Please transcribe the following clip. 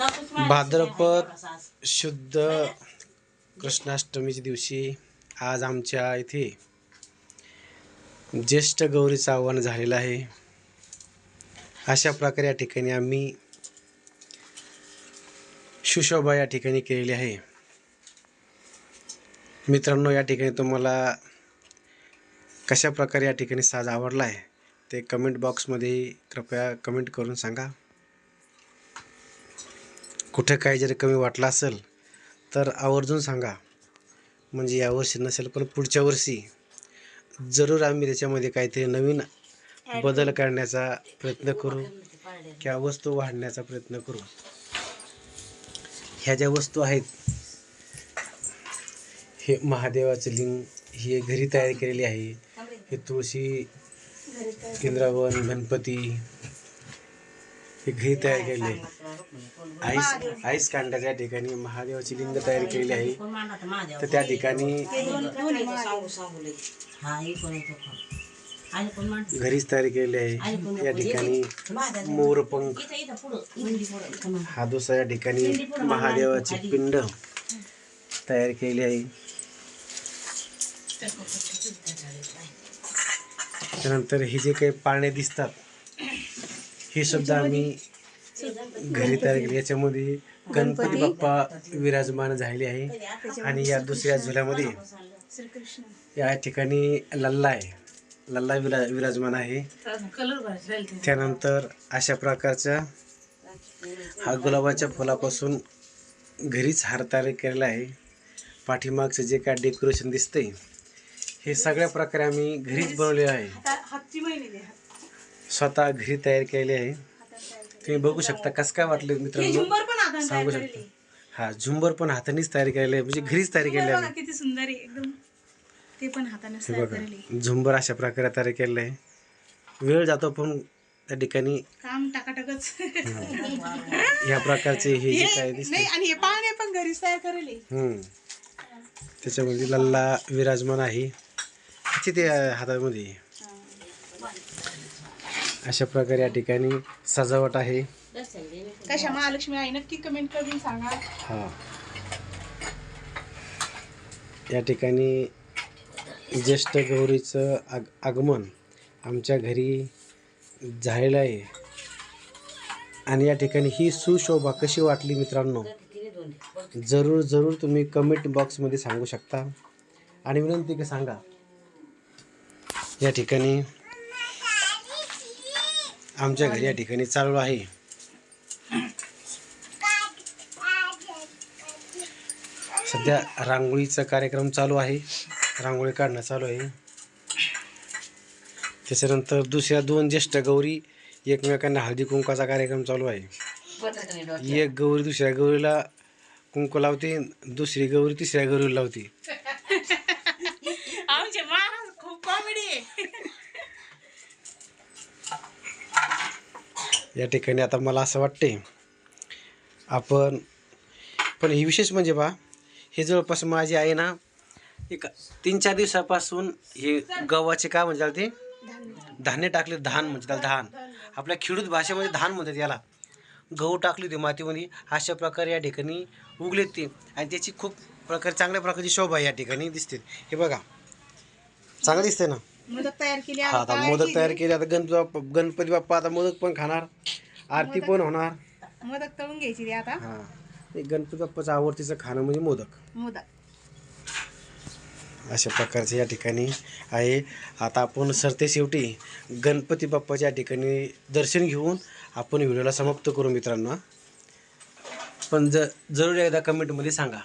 भाद्रपद शुद्ध कृष्णाष्टमीच्या दिवशी आज आमच्या इथे ज्येष्ठ गौरीचं आव्हान झालेलं आहे. अशा प्रकारे या ठिकाणी आम्ही सुशोभा या ठिकाणी केलेली आहे. मित्रांनो या ठिकाणी तुम्हाला कशा प्रकारे या ठिकाणी साज आवडला आहे ते कमेंट बॉक्समध्ये कृपया कमेंट करून सांगा. कुठे काय जरी कमी वाटलं असेल तर आवर्जून सांगा. म्हणजे यावर्षी नसेल पण पुढच्या वर्षी जरूर आम्ही त्याच्यामध्ये काहीतरी नवीन बदल करण्याचा प्रयत्न करू किंवा वस्तू वाढण्याचा प्रयत्न करू. ह्या ज्या वस्तू आहेत हे महादेवाचं लिंग ही घरी तयार केलेली आहे. हे तुळशी इंद्रावन गणपती हे घरी तयार केलेले आहे आईस आईस कांडाच्या ठिकाणी महादेवाची लिंग तयार केलेली आहे. तर त्या ठिकाणी घरीच तयार केलेली आहे. या ठिकाणी मोरपंख हा दुसरा या ठिकाणी महादेवाची पिंड तयार केली आहे. त्यानंतर हे जे काही पाळणे दिसतात हे सुद्धा आम्ही घरी तयार केले. याच्यामध्ये गणपती बाप्पा विराजमान झालेले आहे. आणि या दुसऱ्या झुल्यामध्ये या ठिकाणी लल्ला आहे. लल्ला विरा विराजमान आहे. त्यानंतर अशा प्रकारचा हा गुलाबाच्या फुलापासून घरीच हार तयार केलेला आहे. पाठीमागचं जे काय डेकोरेशन दिसतंय हे सगळ्या प्रकारे आम्ही घरीच बनवलेलं आहे. स्वतः घरी तयार केले आहे. तुम्ही बघू शकता कसं काय वाटलं मित्रांनो. सांगू शकता. हा झुंबर पण हातानेच तयार केलेलं आहे. म्हणजे घरीच तयार केलेलं बघा आहे किती सुंदर आहे एकदम. ते पण हाताने बघा झुंबर अशा प्रकारे तयार केलेलं आहे. वेळ जातो पण त्या ठिकाणी. काम टाकाटाकच. या प्रकारचे हे जे काय दिसते आणि हे पण घरीच तयार करेल. त्याच्यामध्ये लल्ला विराजमान आहे. किती ते हातामध्ये? अशा प्रकारे या ठिकाणी सजावट आहे. कशा महालक्ष्मी आई नक्की कमेंट करून सांगा. हा. या ठिकाणी ज्येष्ठ गौरीचं आग आगमन आमच्या घरी झालेलं आहे. आणि या ठिकाणी ही सुशोभा कशी वाटली मित्रांनो? जरूर जरूर तुम्ही कमेंट बॉक्समध्ये सांगू शकता. आणि विनंती की सांगा. या ठिकाणी आमच्या घरी या ठिकाणी चालू आहे. सध्या रांगोळीचा कार्यक्रम चालू आहे. रांगोळी काढणं चालू आहे. त्याच्यानंतर दुसऱ्या दोन ज्येष्ठ गौरी एकमेकांना हळदी कुंकाचा कार्यक्रम चालू आहे. एक गौरी दुसऱ्या गौरीला कुंकू लावते दुसरी गौरी तिसऱ्या गौरीला लावते. आमचे महाराज खूप कॉमेडी या ठिकाणी आता मला असं वाटते आपण पण हे विशेष म्हणजे बा हे जवळपास माझी आहे ना एक तीन चार दिवसापासून हे गव्हाचे काय म्हणतात ते? धान्य टाकले धान म्हणजे त्याला धान. आपल्या खेडूत भाषेमध्ये धान म्हणतात याला. गहू टाकले होते मातीमध्ये अशा प्रकारे या ठिकाणी उगलेत ते. आणि त्याची खूप प्रकारे चांगल्या प्रकारची शोभा या ठिकाणी दिसते. हे बघा. चांगलं दिसते ना? मोदक तयार केली हा आता मोदक तयार केले आता गणपती बाप्पा गणपती बाप्पा आता मोदक पण खाणार आरती पण होणार. मोदक तळून घ्यायची ती आता. हा. ते गणपती बाप्पाचं आवडतीचं खाणं म्हणजे मोदक मोदक अशा प्रकारचे या ठिकाणी आहे. आता आपण सरते शेवटी गणपती बाप्पाच्या ठिकाणी दर्शन घेऊन आपण व्हिडिओला समाप्त करू मित्रांनो. पण ज जरूर एकदा कमेंटमध्ये सांगा.